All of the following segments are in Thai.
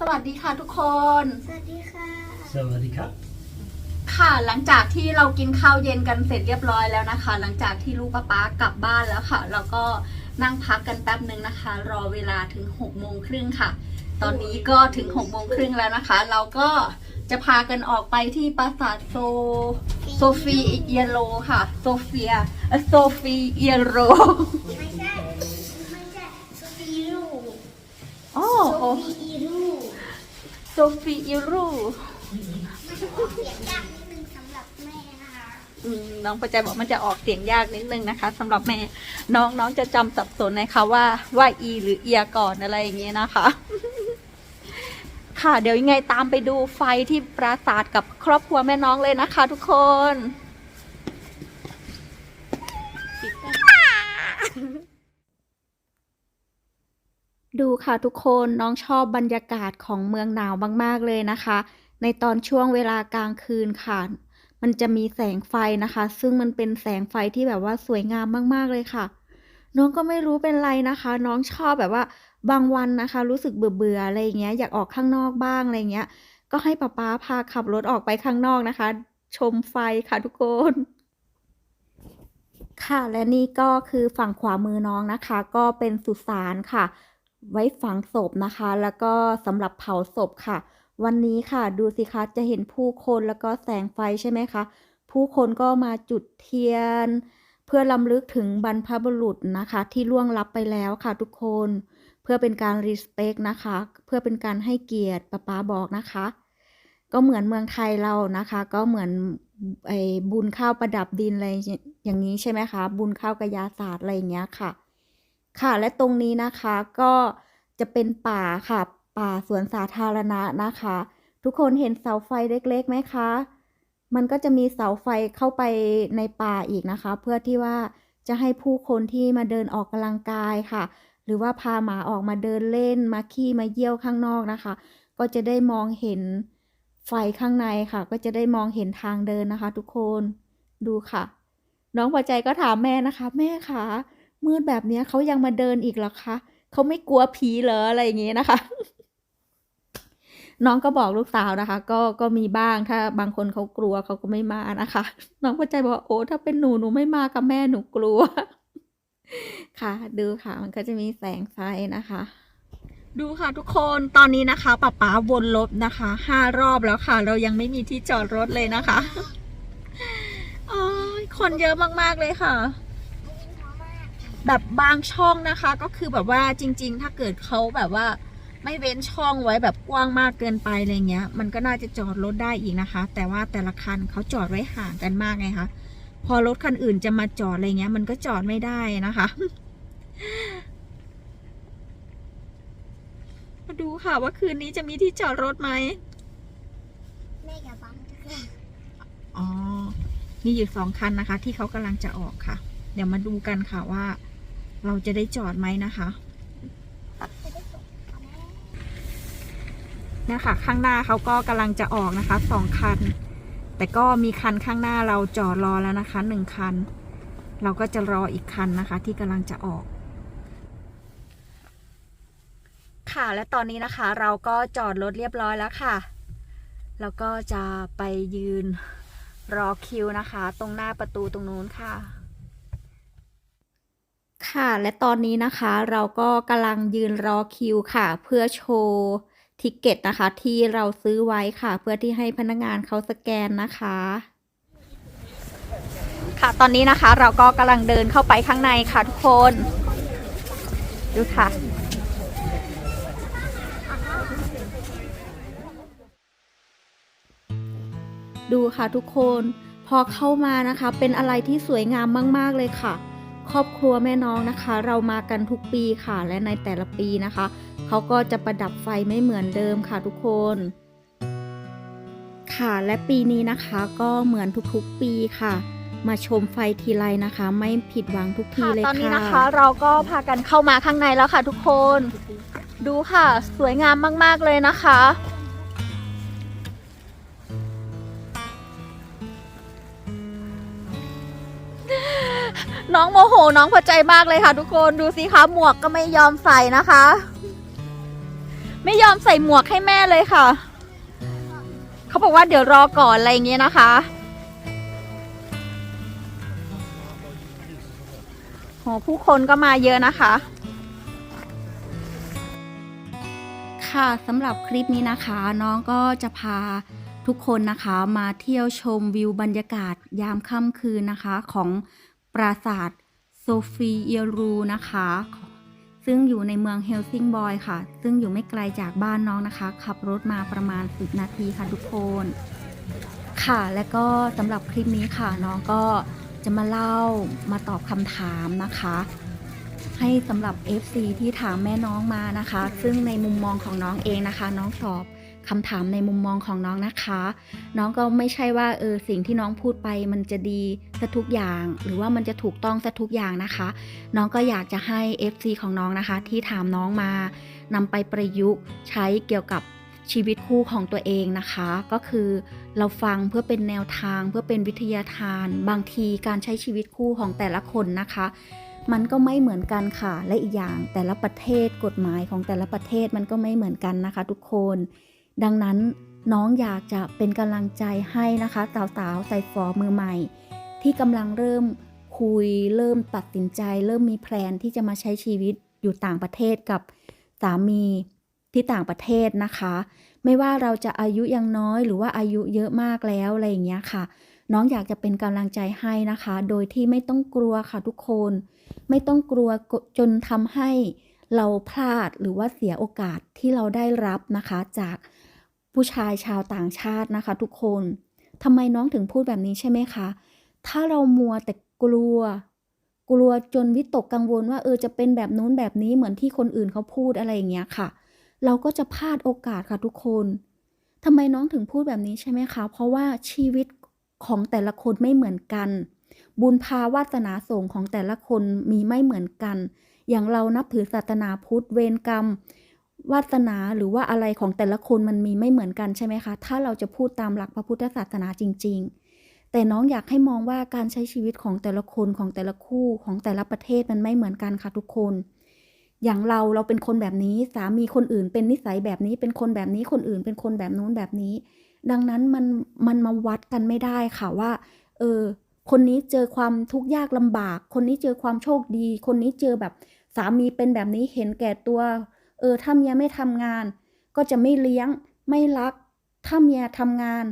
สวัสดีค่ะทุกคน สวัสดีค่ะ สวัสดีครับ ค่ะหลังจากที่เรากินข้าวเย็นกันเสร็จเรียบร้อยแล้วนะคะ หลังจากที่ลูกป้าป๊ากลับบ้านแล้วค่ะ เราก็นั่งพักกันแป๊บหนึ่งนะคะ รอเวลาถึง6กโมงครึ่งค่ะ ตอนนี้ก็ถึง6กโมงครึ่งแล้วนะคะ เราก็จะพากันออกไปที่ปราสาทโซโซฟีเอียโรค่ะ โซเฟียเอ่อโซฟีเอียโรไม่ใช่ ไม่ใช่โซฟีรูโอ้โซฟีรู โซฟียูรูเสียงยากนิดนึงสำหรับแม่ค่ะน้องประใจบอกมันจะออกเสียงยากนิดนึงนะคะสำหรับแม่น้องน้องจะจำสับสนนะคะว่าว่าอี หรือเอียก่อนอะไรอย่างเงี้ยนะคะ ค่ะเดี๋ยวยังไงตามไปดูไฟที่ปราสาทกับครอบครัวแม่น้องเลยนะคะ ทุกคน ดูค่ะทุกคนน้องชอบบรรยากาศของเมืองหนาวมากๆเลยนะคะ ในตอนช่วงเวลากลางคืนค่ะ มันจะมีแสงไฟนะคะ ซึ่งมันเป็นแสงไฟที่แบบว่าสวยงามมากๆเลยค่ะ น้องก็ไม่รู้เป็นไรนะคะ น้องชอบแบบว่าบางวันนะคะ รู้สึกเบื่อๆอะไรอย่างเงี้ยอยากออกข้างนอกบ้างอะไรเงี้ย ก็ให้ป๊าป๊าพาขับรถออกไปข้างนอกนะคะ ชมไฟค่ะทุกคนค่ะและนี่ก็คือฝั่งขวามือน้องนะคะ ก็เป็นสุสานค่ะ ไว้ฝังศพนะคะ แล้วก็สำหรับเผาศพค่ะ วันนี้ค่ะ ดูสิคะจะเห็นผู้คนแล้วก็แสงไฟใช่ไหมคะ ผู้คนก็มาจุดเทียน เพื่อลำลึกถึงบรรพบุรุษนะคะ ที่ล่วงลับไปแล้วค่ะทุกคน เพื่อเป็นการรีสเปคนะคะ เพื่อเป็นการให้เกียรติป้าป๊าบอกนะคะ ก็เหมือนเมืองไทยเรานะคะ ก็เหมือนไอ้บุญข้าวประดับดินอะไรอย่างนี้ใช่ไหมคะ บุญข้าวกระยาศาสตร์อะไรอย่างเงี้ยค่ะ ค่ะ และตรงนี้นะคะก็จะเป็นป่าค่ะ ป่าสวนสาธารณะนะคะ ทุกคนเห็นเสาไฟเล็กๆไหมคะ มันก็จะมีเสาไฟเข้าไปในป่าอีกนะคะ เพื่อที่ว่าจะให้ผู้คนที่มาเดินออกกำลังกายค่ะ หรือว่าพาหมาออกมาเดินเล่นมาขี้มาเยี่ยวข้างนอกนะคะ ก็จะได้มองเห็นไฟข้างในค่ะ ก็จะได้มองเห็นทางเดินนะคะ ทุกคนดูค่ะ น้องพอใจก็ถามแม่นะคะ แม่คะ มืดแบบนี้เขายังมาเดินอีกหรอคะเขาไม่กลัวผีเหรออะไรอย่างงี้นะคะ น้องก็บอกลูกสาวนะคะ ก็ก็มีบ้างถ้าบางคนเขากลัวเขาก็ไม่มานะคะ น้องพอใจบอกว่าโอ้ถ้าเป็นหนูหนูไม่มากับแม่หนูกลัว ค่ะ ดูค่ะ มันก็จะมีแสงไฟนะคะดูค่ะทุกคนตอนนี้นะคะป๊าป๊าวนรถนะคะห้ารอบแล้วค่ะ เรายังไม่มีที่จอดรถเลยนะคะโอ้ยคนเยอะมากๆเลยค่ะ แบบบางช่องนะคะ ก็คือแบบว่าจริง ๆ ถ้าเกิดเขาแบบว่าไม่เว้นช่องไว้แบบกว้างมากเกินไปอะไรเงี้ย มันก็น่าจะจอดรถได้อีกนะคะ แต่ว่าแต่ละคันเขาจอดไว้ห่างกันมากไงคะ พอรถคันอื่นจะมาจอดอะไรเงี้ย มันก็จอดไม่ได้นะคะ มาดูค่ะว่าคืนนี้จะมีที่จอดรถไหมแม่อย่าบังนะคะอ๋อ มีอยู่สองคันนะคะ ที่เขากำลังจะออกค่ะ เดี๋ยวมาดูกันค่ะว่า เราจะได้จอดไหมนะคะจะได้ส่งค่ะแม่เนี่ยค่ะข้างหน้าเขาก็กำลังจะออกนะคะสองคัน แต่ก็มีคันข้างหน้าเราจอดรอแล้วนะคะหนึ่งคัน เราก็จะรออีกคันนะคะ ที่กำลังจะออก ค่ะและตอนนี้นะคะ เราก็จอดรถเรียบร้อยแล้วค่ะ แล้วก็จะไปยืนรอคิวนะคะ ตรงหน้าประตูตรงนู้นค่ะ ค่ะ และตอนนี้นะคะเราก็กำลังยืนรอคิวค่ะ เพื่อโชว์ทิกเก็ตนะคะ ที่เราซื้อไว้ค่ะ เพื่อที่ให้พนักงานเขาสแกนนะคะ ค่ะตอนนี้นะคะเราก็กำลังเดินเข้าไปข้างในค่ะทุกคน ดูค่ะดูค่ะทุกคน พอเข้ามานะคะ เป็นอะไรที่สวยงามมาก ๆ เลยค่ะ ครอบครัวแม่น้องนะคะ เรามากันทุกปีค่ะ และในแต่ละปีนะคะ เขาก็จะประดับไฟไม่เหมือนเดิมค่ะทุกคนค่ะและปีนี้นะคะก็เหมือนทุกๆปีค่ะ มาชมไฟทีไรนะคะ ไม่ผิดหวังทุกทีเลยค่ะตอนนี้นะคะ เราก็พากันเข้ามาข้างในแล้วค่ะทุกคน ดูค่ะ สวยงามมากๆเลยนะคะ น้องโมโหน้องพอใจมากเลยค่ะ ทุกคนดูสิคะหมวกก็ไม่ยอมใส่นะคะ ไม่ยอมใส่หมวกให้แม่เลยค่ะ เขาบอกว่าเดี๋ยวรอก่อนอะไรอย่างเงี้ยนะคะโหผู้คนก็มาเยอะนะคะ ค่ะสำหรับคลิปนี้นะคะ น้องก็จะพาทุกคนนะคะมาเที่ยวชมวิวบรรยากาศยามค่ำคืนนะคะของ ปราสาทโซฟีเอียรูนะคะ ซึ่งอยู่ในเมืองเฮลซิงบอยค่ะ ซึ่งอยู่ไม่ไกลจากบ้านน้องนะคะ ขับรถมาประมาณ 10 นาทีค่ะทุกคน ค่ะและก็สำหรับคลิปนี้ค่ะน้องก็จะมาเล่ามาตอบคำถามนะคะ ให้สำหรับ FC ที่ถามแม่น้องมานะคะ ซึ่งในมุมมองของน้องเองนะคะ น้องตอบคำถามในมุมมองของน้องนะคะ น้องก็ไม่ใช่ว่าเออสิ่งที่น้องพูดไปมันจะดีซะทุกอย่าง หรือว่ามันจะถูกต้องซะทุกอย่างนะคะ น้องก็อยากจะให้ FC ของน้องนะคะ ที่ถามน้องมานำไปประยุกต์ใช้เกี่ยวกับชีวิตคู่ของตัวเองนะคะ ก็คือเราฟังเพื่อเป็นแนวทางเพื่อเป็นวิทยาทาน บางทีการใช้ชีวิตคู่ของแต่ละคนนะคะ มันก็ไม่เหมือนกันค่ะ และอีกอย่างแต่ละประเทศกฎหมายของแต่ละประเทศมันก็ไม่เหมือนกันนะคะ ทุกคน ดังนั้นน้องอยากจะเป็นกำลังใจให้นะคะสาวๆใส่ฟอมือใหม่ ที่กำลังเริ่มคุยเริ่มตัดสินใจ เริ่มมีแพลนที่จะมาใช้ชีวิตอยู่ต่างประเทศกับสามีที่ต่างประเทศนะคะ ไม่ว่าเราจะอายุยังน้อยหรือว่าอายุเยอะมากแล้วอะไรอย่างเงี้ยค่ะ น้องอยากจะเป็นกำลังใจให้นะคะ โดยที่ไม่ต้องกลัวค่ะทุกคน ไม่ต้องกลัวจนทำให้เราพลาดหรือว่าเสียโอกาสที่เราได้รับนะคะจากผู้ชายชาวต่างชาตินะคะ ทุกคนทำไมน้องถึงพูดแบบนี้ใช่ไหมคะ ถ้าเรามัวแต่กลัว กลัวจนวิตกกังวลว่าเออจะเป็นแบบนู้นแบบนี้เหมือนที่คนอื่นเขาพูดอะไรอย่างเงี้ยค่ะ เราก็จะพลาดโอกาสค่ะทุกคนทำไมน้องถึงพูดแบบนี้ใช่ไหมคะ เพราะว่าชีวิตของแต่ละคนไม่เหมือนกัน บุญภาวาสนาส่งของแต่ละคนมีไม่เหมือนกัน อย่างเรานับถือศาสนาพุทธเวรกรรม วาสนาหรือว่าอะไรของแต่ละคนมันมีไม่เหมือนกันใช่ไหมคะ ถ้าเราจะพูดตามหลักพระพุทธศาสนาจริง ๆ แต่น้องอยากให้มองว่าการใช้ชีวิตของแต่ละคนของแต่ละคู่ของแต่ละประเทศมันไม่เหมือนกันค่ะทุกคนอย่างเราเราเป็นคนแบบนี้สามีคนอื่น เป็นนิสัยแบบนี้เป็นคนแบบนี้คนอื่น เป็นคนแบบนู้นแบบนี้ ดังนั้นมันมันมาวัดกันไม่ได้ค่ะว่า เออ คนนี้เจอความทุกข์ยากลำบาก คนนี้เจอความโชคดี คนนี้เจอแบบสามีเป็นแบบนี้เห็นแก่ตัว เออถ้าเมียไม่ทำงาน ก็จะไม่เลี้ยงไม่รัก ถ้าเมียทำงาน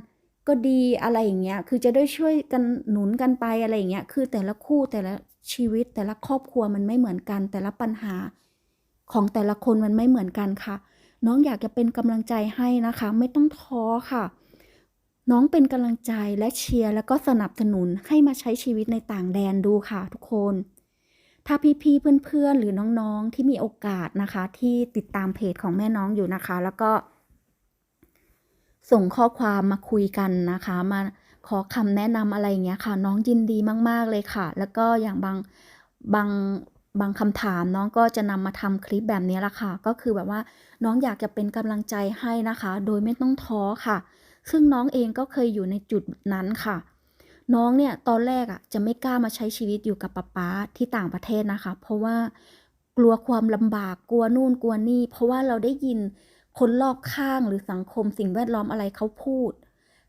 ก็ดีอะไรอย่างเงี้ย คือจะได้ช่วยกันหนุนกันไปอะไรอย่างเงี้ย คือแต่ละคู่แต่ละชีวิตแต่ละครอบครัวมันไม่เหมือนกัน แต่ละปัญหาของแต่ละคนมันไม่เหมือนกันค่ะ น้องอยากจะเป็นกำลังใจให้นะคะ ไม่ต้องท้อค่ะ น้องเป็นกำลังใจและเชียร์แล้วก็สนับสนุนให้มาใช้ชีวิตในต่างแดนดูค่ะทุกคน ถ้าพี่ๆเพื่อนๆ หรือน้องๆที่มีโอกาสนะคะ ที่ติดตามเพจของแม่น้องอยู่นะคะ แล้วก็ ส่งข้อความมาคุยกันนะคะ มาขอคำแนะนำอะไรอย่างเงี้ยค่ะ น้องยินดีมากๆเลยค่ะ แล้วก็อย่างบางบางบางคำถามน้องก็จะนำมาทำคลิปแบบนี้ละค่ะ ก็คือแบบว่าน้องอยากจะเป็นกำลังใจให้นะคะ โดยไม่ต้องท้อค่ะ ซึ่งน้องเองก็เคยอยู่ในจุดนั้นค่ะ น้องเนี่ยตอนแรกอะจะไม่กล้ามาใช้ชีวิตอยู่กับป๊าป๊าที่ต่างประเทศนะคะ เพราะว่ากลัวความลำบากกลัวนู่นกลัวนี่ เพราะว่าเราได้ยินคนรอบข้างหรือสังคมสิ่งแวดล้อมอะไรเขาพูด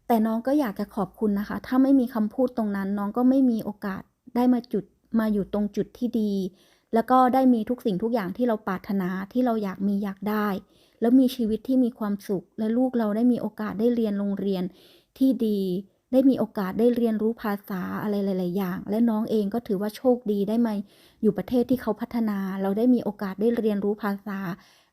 แต่น้องก็อยากจะขอบคุณนะคะ ถ้าไม่มีคำพูดตรงนั้น น้องก็ไม่มีโอกาสได้มาจุดมาอยู่ตรงจุดที่ดี แล้วก็ได้มีทุกสิ่งทุกอย่างที่เราปรารถนาที่เราอยากมีอยากได้ แล้วมีชีวิตที่มีความสุข และลูกเราได้มีโอกาสได้เรียนโรงเรียนที่ดี ได้มีโอกาสได้เรียนรู้ภาษาอะไรหลาย ๆ อย่าง และน้องเองก็ถือว่าโชคดีได้มาอยู่ประเทศที่เขาพัฒนา เราได้มีโอกาสได้เรียนรู้ภาษา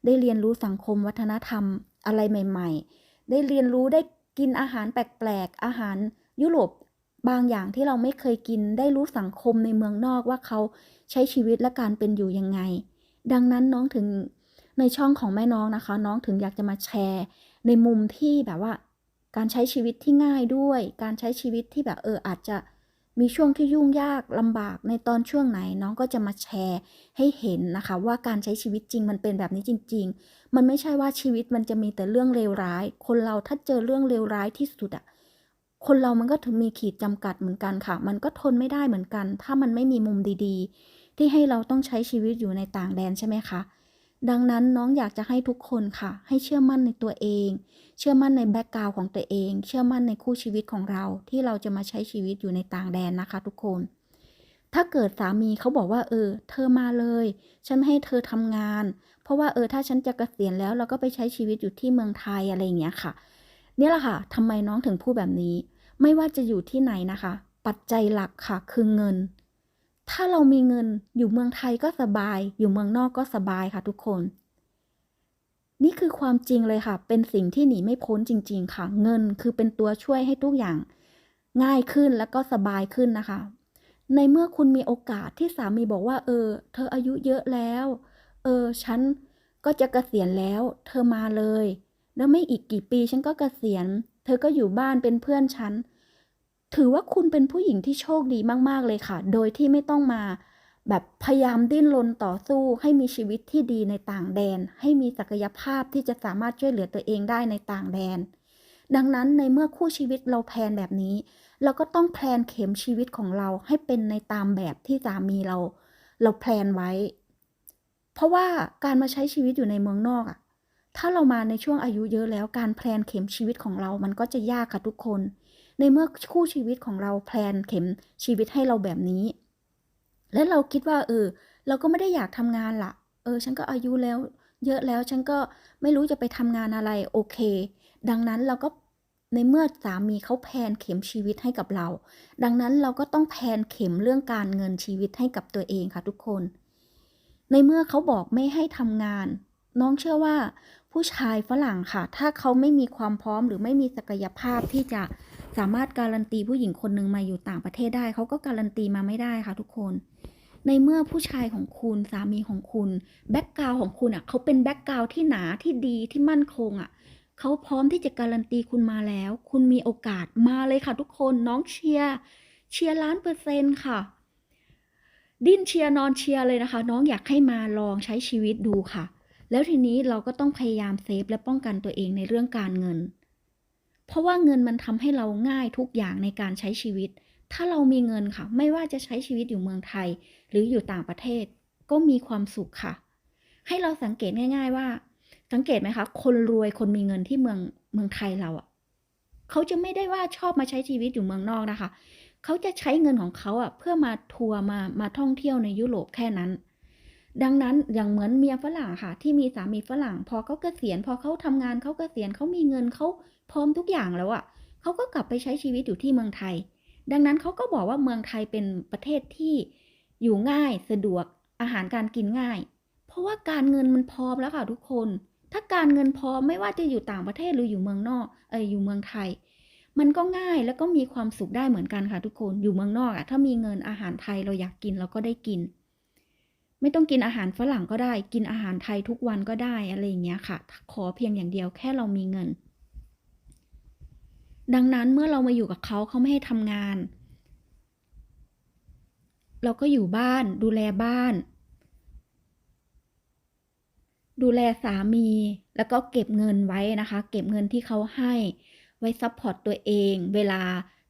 ได้เรียนรู้สังคมวัฒนธรรมอะไรใหม่ ๆ ได้เรียนรู้ได้กินอาหารแปลก ๆ อาหารยุโรป บางอย่างที่เราไม่เคยกินได้รู้สังคมในเมืองนอกว่าเขาใช้ชีวิตและการเป็นอยู่ยังไง ดังนั้นน้องถึงในช่องของแม่น้องนะคะ น้องถึงอยากจะมาแชร์ ในมุมที่แบบว่า การใช้ชีวิตที่ง่ายด้วย การใช้ชีวิตที่แบบเอออาจจะมีช่วงที่ยุ่งยากลำบากในตอนช่วงไหนน้องก็จะมาแชร์ให้เห็นนะคะ ว่าการใช้ชีวิตจริงมันเป็นแบบนี้จริง ๆ มันไม่ใช่ว่าชีวิตมันจะมีแต่เรื่องเลวร้าย คนเราถ้าเจอเรื่องเลวร้ายที่สุดอะ คนเรามันก็ถึงมีขีดจำกัดเหมือนกันค่ะ มันก็ทนไม่ได้เหมือนกัน ถ้ามันไม่มีมุมดีๆ ที่ให้เราต้องใช้ชีวิตอยู่ในต่างแดนใช่ไหมคะ ดังนั้นน้องอยากจะให้ทุกคนค่ะ ให้เชื่อมั่นในตัวเอง เชื่อมั่นในแบ็กกราวของตัวเอง เชื่อมั่นในคู่ชีวิตของเรา ที่เราจะมาใช้ชีวิตอยู่ในต่างแดนนะคะ ทุกคน ถ้าเกิดสามีเขาบอกว่าเออ เธอมาเลย ฉันให้เธอทำงาน เพราะว่าเออถ้าฉันจะเกษียณแล้วเราก็ไปใช้ชีวิตอยู่ที่เมืองไทยอะไรอย่างเงี้ยค่ะ นี่แหละค่ะทำไมน้องถึงพูดแบบนี้ ไม่ว่าจะอยู่ที่ไหนนะคะ ปัจจัยหลักค่ะคือเงิน ถ้าเรามีเงินอยู่เมืองไทยก็สบาย อยู่เมืองนอกก็สบายค่ะทุกคน นี่คือความจริงเลยค่ะ เป็นสิ่งที่หนีไม่พ้นจริง ๆ ค่ะ เงินคือเป็นตัวช่วยให้ทุกอย่าง ง่ายขึ้นแล้วก็สบายขึ้นนะคะ ในเมื่อคุณมีโอกาสที่สามีบอกว่า เออ เธออายุเยอะแล้ว เออ ฉันก็จะเกษียณแล้ว เธอมาเลย แล้วไม่อีกกี่ปีฉันก็เกษียณ เธอก็อยู่บ้านเป็นเพื่อนฉัน ถือว่าคุณเป็นผู้หญิงที่โชคดีมากๆเลยค่ะ โดยที่ไม่ต้องมา แบบพยายามดิ้นรนต่อสู้ ให้มีชีวิตที่ดีในต่างแดน ให้มีศักยภาพที่จะสามารถช่วยเหลือตัวเองได้ในต่างแดน ดังนั้นในเมื่อคู่ชีวิตเราแพลนแบบนี้ เราก็ต้องแพลนเข็มชีวิตของเราให้เป็นในตามแบบที่สามีเรา เราแพลนไว้ เพราะว่าการมาใช้ชีวิตอยู่ในเมืองนอกอะ ถ้าเรามาในช่วงอายุเยอะแล้วการแพลนเข็มชีวิตของเรามันก็จะยากค่ะทุกคน ในเมื่อคู่ชีวิตของเราแพลนเข็มชีวิตให้เราแบบนี้ และเราคิดว่าเออเราก็ไม่ได้อยากทำงานละเออ ฉันก็อายุแล้ว เยอะแล้วฉันก็ไม่รู้จะไปทำงานอะไรโอเค ดังนั้นเราก็ในเมื่อสามีเขาแพนเข็มชีวิตให้กับเรา ดังนั้นเราก็ต้องแพนเข็มเรื่องการเงินชีวิตให้กับตัวเองค่ะทุกคน ในเมื่อเขาบอกไม่ให้ทำงาน น้องเชื่อว่า ผู้ชายฝรั่งค่ะ ถ้าเขาไม่มีความพร้อมหรือไม่มีศักยภาพที่จะสามารถการันตีผู้หญิงคนหนึ่งมาอยู่ต่างประเทศได้ เขาก็การันตีมาไม่ได้ค่ะทุกคน ในเมื่อผู้ชายของคุณสามีของคุณแบ็กกราวของคุณอะเขาเป็นแบ็กกราวที่หนาที่ดีที่มั่นคงอะเขาพร้อมที่จะการันตีคุณมาแล้ว คุณมีโอกาสมาเลยค่ะทุกคนน้องเชียร์เชียร์ล้านเปอร์เซ็นต์ค่ะ ดิ้นเชียร์นอนเชียร์เลยนะคะ น้องอยากให้มาลองใช้ชีวิตดูค่ะ แล้วทีนี้เราก็ต้องพยายามเซฟและป้องกันตัวเองในเรื่องการเงิน เพราะว่าเงินมันทำให้เราง่ายทุกอย่างในการใช้ชีวิต ถ้าเรามีเงินค่ะ ไม่ว่าจะใช้ชีวิตอยู่เมืองไทย หรืออยู่ต่างประเทศ ก็มีความสุขค่ะ ให้เราสังเกตง่าย ๆว่า สังเกตไหมคะ คนรวยคนมีเงินที่เมืองเมืองไทยเราอะ่ะเขาจะไม่ได้ว่าชอบมาใช้ชีวิตอยู่เมืองนอกนะคะ เขาจะใช้เงินของเขาอะเพื่อมาทัวร์มามาท่องเที่ยวในยุโรปแค่นั้น ดังนั้นอย่างเหมือนเมียฝรั่งค่ะ ที่มีสามีฝรั่ง พอเขาเกษียณพอเขาทำงานเขาเกษียณเขามีเงินเขาพร้อมทุกอย่างแล้วอะ่ะเขาก็กลับไปใช้ชีวิตอยู่ที่เมืองไทย ดังนั้นเขาก็บอกว่าเมืองไทยเป็นประเทศที่อยู่ง่ายสะดวกอาหารการกินง่าย เพราะว่าการเงินมันพร้อมแล้วค่ะทุกคน ถ้าการเงินพร้อมไม่ว่าจะอยู่ต่างประเทศหรืออยู่เมืองนอกเอออยู่เมืองไทย มันก็ง่ายแล้วก็มีความสุขได้เหมือนกันค่ะทุกคนอยู่เมืองนอกอะถ้ามีเงินอาหารไทยเราอยากกินเราก็ได้กิน ไม่ต้องกินอาหารฝรั่งก็ได้ กินอาหารไทยทุกวันก็ได้อะไรอย่างเงี้ยค่ะ ขอเพียงอย่างเดียวแค่เรามีเงิน ดังนั้นเมื่อเรามาอยู่กับเขาเขาไม่ให้ทำงาน เราก็อยู่บ้านดูแลบ้าน ดูแลสามีแล้วก็เก็บเงินไว้นะคะ เก็บเงินที่เขาให้ไว้ซัพพอร์ตตัวเอง เวลา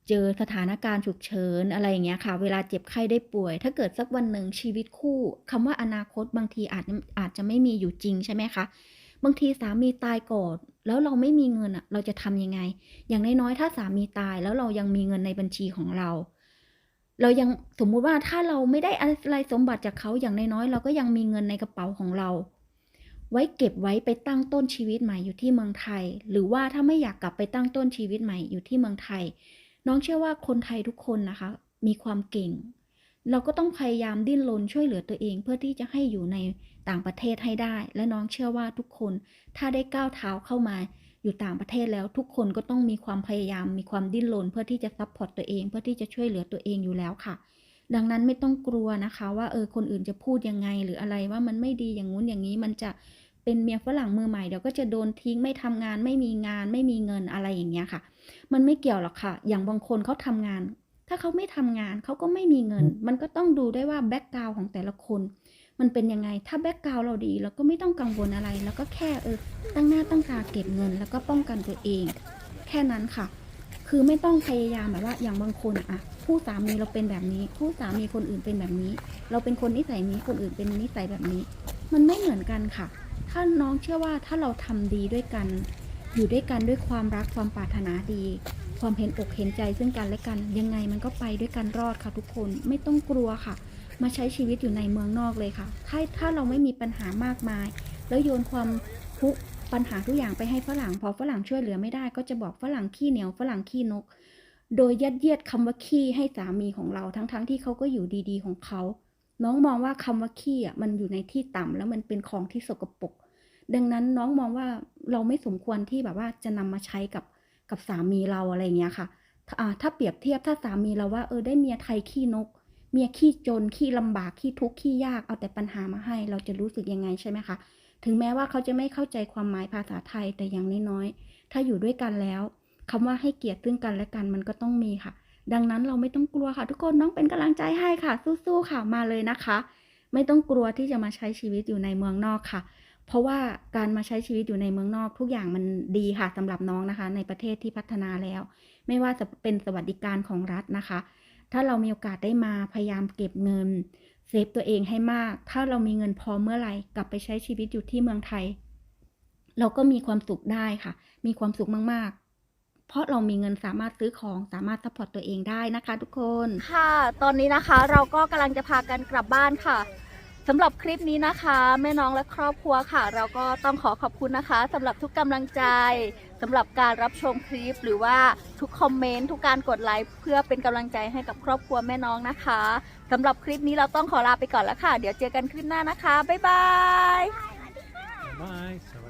เจอสถานการณ์ฉุกเฉินอะไรอย่างเงี้ยค่ะ เวลาเจ็บไข้ได้ป่วย ถ้าเกิดสักวันหนึ่งชีวิตคู่คำว่าอนาคตบางทีอาจอาจจะไม่มีอยู่จริงใช่ไหมคะบางทีสามีตายก่อนแล้วเราไม่มีเงินอะ เราจะทำยังไง อย่างน้อยๆถ้าสามีตายแล้วเรายังมีเงินในบัญชีของเรา เรายังสมมุติว่าถ้าเราไม่ได้อะไรสมบัติจากเขาอย่างน้อยๆเราก็ยังมีเงินในกระเป๋าของเรา ไว้เก็บไว้ไปตั้งต้นชีวิตใหม่อยู่ที่เมืองไทย หรือว่าถ้าไม่อยากกลับไปตั้งต้นชีวิตใหม่อยู่ที่เมืองไทย น้องเชื่อว่าคนไทยทุกคนนะคะ มีความเก่ง เราก็ต้องพยายามดิ้นรนช่วยเหลือตัวเอง เพื่อที่จะให้อยู่ในต่างประเทศให้ได้ และน้องเชื่อว่าทุกคนถ้าได้ก้าวเท้าเข้ามาอยู่ต่างประเทศแล้วทุกคนก็ต้องมีความพยายาม มีความดิ้นรนเพื่อที่จะซัพพอร์ตตัวเอง เพื่อที่จะช่วยเหลือตัวเองอยู่แล้วค่ะ ดังนั้นไม่ต้องกลัวนะคะว่าเออคนอื่นจะพูดยังไงหรืออะไรว่ามันไม่ดีอย่างงู้นอย่างนี้มันจะเป็นเมียฝรั่งมือใหม่เดี๋ยวก็จะโดนทิ้งไม่ทำงานไม่มีงานไม่มีเงินอะไรอย่างเงี้ยค่ะ มันไม่เกี่ยวหรอกค่ะ อย่างบางคนเขาทำงาน ถ้าเขาไม่ทำงานเขาก็ไม่มีเงิน มันก็ต้องดูได้ว่าแบ็กกราวของแต่ละคน มันเป็นยังไง ถ้าแบ็กกราวเราดีเราก็ไม่ต้องกังวลอะไร แล้วก็แค่เออ ตั้งหน้าตั้งตาเก็บเงิน แล้วก็ป้องกันตัวเอง แค่นั้นค่ะ คือไม่ต้องพยายามแบบว่า อย่างบางคนอะคู่สามีเราเป็นแบบนี้ คู่สามีคนอื่นเป็นแบบนี้ เราเป็นคนนิสัยนี้คนอื่นเป็นนิสัยแบบนี้ มันไม่เหมือนกันค่ะ ถ้าน้องเชื่อว่าถ้าเราทำดีด้วยกัน อยู่ด้วยกันด้วยความรักความปรารถนาดี ความเห็นอกเห็นใจซึ่งกันและกัน ยังไงมันก็ไปด้วยกันรอดค่ะทุกคนไม่ต้องกลัวค่ะ มาใช้ชีวิตอยู่ในเมืองนอกเลยค่ะ ถ้าถ้าเราไม่มีปัญหามากมาย แล้วโยนความทุกปัญหาทุกอย่างไปให้ฝรั่ง พอฝรั่งช่วยเหลือไม่ได้ ก็จะบอกฝรั่งขี้เหนียวฝรั่งขี้นก โดยยัดเยียดคำว่าขี้ให้สามีของเราทั้งๆทที่เขาก็อยู่ดีๆ ของเขา น้องมองว่าคำว่าขี้อะมันอยู่ในที่ต่ำแล้วมันเป็นของที่สกปรก ดังนั้นน้องมองว่าเราไม่สมควรที่แบบว่าจะนำมาใช้กับกับสามีเราอะไรอย่างเงี้ยค่ะอ่าถ้าเปรียบเทียบถ้าสามีเราว่าเออได้เมียไทยขี้นก เมียขี้จนขี้ลำบากขี้ทุกข์ขี้ยากเอาแต่ปัญหามาให้ เราจะรู้สึกยังไงใช่ไหมคะถึงแม้ว่าเขาจะไม่เข้าใจความหมายภาษาไทยแต่อย่างน้อยๆถ้าอยู่ด้วยกันแล้วคำว่าให้เกียรติซึ่งกันและกันมันก็ต้องมีค่ะ ดังนั้นเราไม่ต้องกลัวค่ะ ทุกคนน้องเป็นกำลังใจให้ค่ะ สู้ๆค่ะมาเลยนะคะ ไม่ต้องกลัวที่จะมาใช้ชีวิตอยู่ในเมืองนอกค่ะ เพราะว่าการมาใช้ชีวิตอยู่ในเมืองนอกทุกอย่างมันดีค่ะสำหรับน้องนะคะ ในประเทศที่พัฒนาแล้ว ไม่ว่าจะเป็นสวัสดิการของรัฐนะคะ ถ้าเรามีโอกาสได้มาพยายามเก็บเงินเซฟตัวเองให้มาก ถ้าเรามีเงินพอเมื่อไหร่กลับไปใช้ชีวิตอยู่ที่เมืองไทย เราก็มีความสุขได้ค่ะ มีความสุขมากๆ เพราะเรามีเงินสามารถซื้อของสามารถซัพพอร์ตตัวเองได้นะคะ ทุกคน ค่ะ ตอนนี้นะคะเราก็กำลังจะพากันกลับบ้านค่ะ สำหรับคลิปนี้นะคะ แม่น้องและครอบครัวค่ะ เราก็ต้องขอขอบคุณนะคะสำหรับทุกกำลังใจสำหรับการรับชมคลิป หรือว่าทุกคอมเมนต์ทุกการกดไลค์เพื่อเป็นกำลังใจให้กับครอบครัวแม่น้องนะคะสำหรับคลิปนี้เราต้องขอลาไปก่อนแล้วค่ะ เดี๋ยวเจอกันคลิปหน้านะคะบ๊ายบาย Bye. สวัส